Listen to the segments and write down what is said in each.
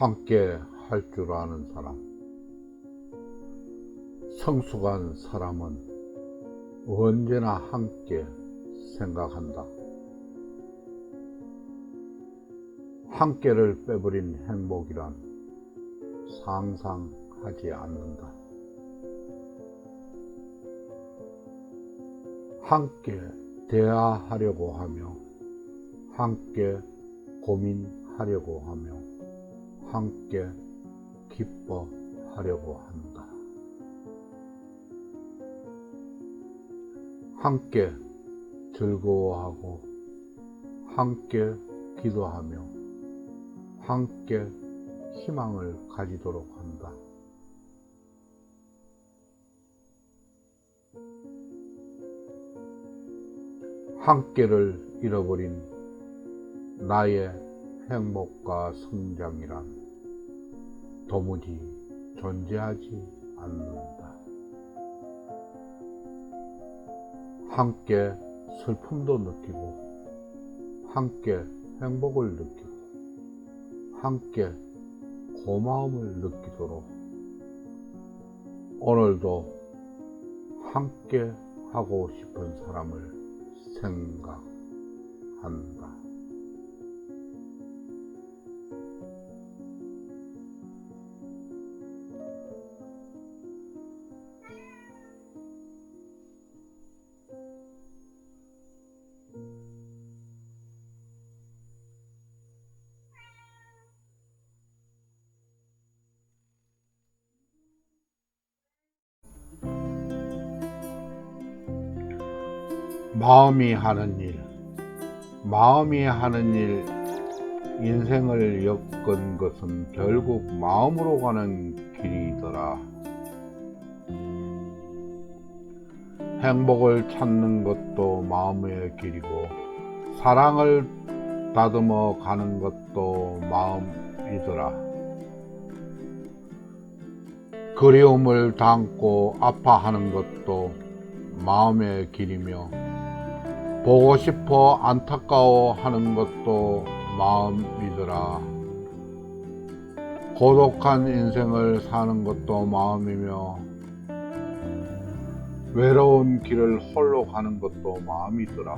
함께 할 줄 아는 사람. 성숙한 사람은 언제나 함께 생각한다. 함께를 빼버린 행복이란 상상하지 않는다. 함께 대화하려고 하며, 함께 고민하려고 하며, 함께 기뻐하려고 한다. 함께 즐거워하고, 함께 기도하며, 함께 희망을 가지도록 한다. 함께를 잃어버린 나의 행복과 성장이란 도무지 존재하지 않는다. 함께 슬픔도 느끼고, 함께 행복을 느끼고, 함께 고마움을 느끼도록 오늘도 함께 하고 싶은 사람을 생각한다. 마음이 하는 일, 마음이 하는 일, 인생을 엮은 것은 결국 마음으로 가는 길이더라. 행복을 찾는 것도 마음의 길이고, 사랑을 다듬어 가는 것도 마음이더라. 그리움을 담고 아파하는 것도 마음의 길이며, 보고 싶어 안타까워 하는 것도 마음이더라. 고독한 인생을 사는 것도 마음이며, 외로운 길을 홀로 가는 것도 마음이더라.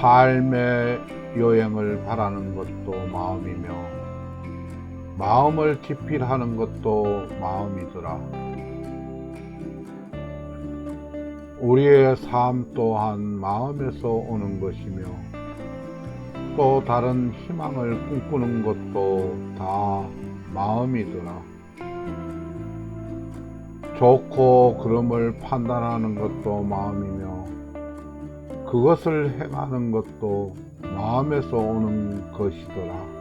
삶의 여행을 바라는 것도 마음이며, 마음을 기필하는 것도 마음이더라. 우리의 삶 또한 마음에서 오는 것이며 또 다른 희망을 꿈꾸는 것도 다 마음이더라. 좋고 그름을 판단하는 것도 마음이며 그것을 행하는 것도 마음에서 오는 것이더라.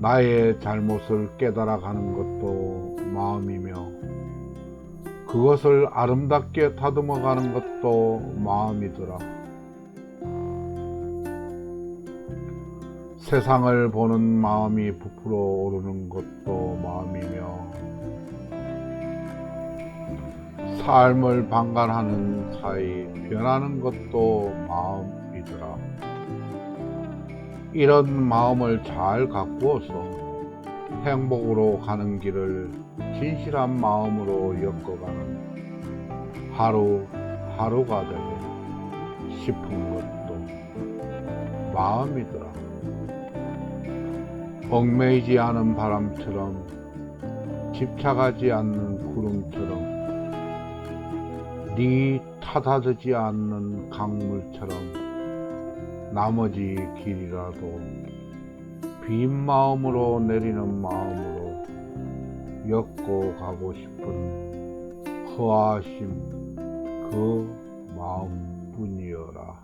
나의 잘못을 깨달아가는 것도 마음이며 그것을 아름답게 다듬어 가는 것도 마음이더라. 세상을 보는 마음이 부풀어 오르는 것도 마음이며, 삶을 방관하는 사이 변하는 것도 마음이더라. 이런 마음을 잘 가꾸어서 행복으로 가는 길을 진실한 마음으로 엮어가는 하루 하루가 되고 싶은 것도 마음이더라. 얽매이지 않은 바람처럼 집착하지 않는 구름처럼 네 타다르지 않는 강물처럼 나머지 길이라도 빈 마음으로 내리는 마음으로 엮고 가고 싶은 허하심 그 마음뿐이여라.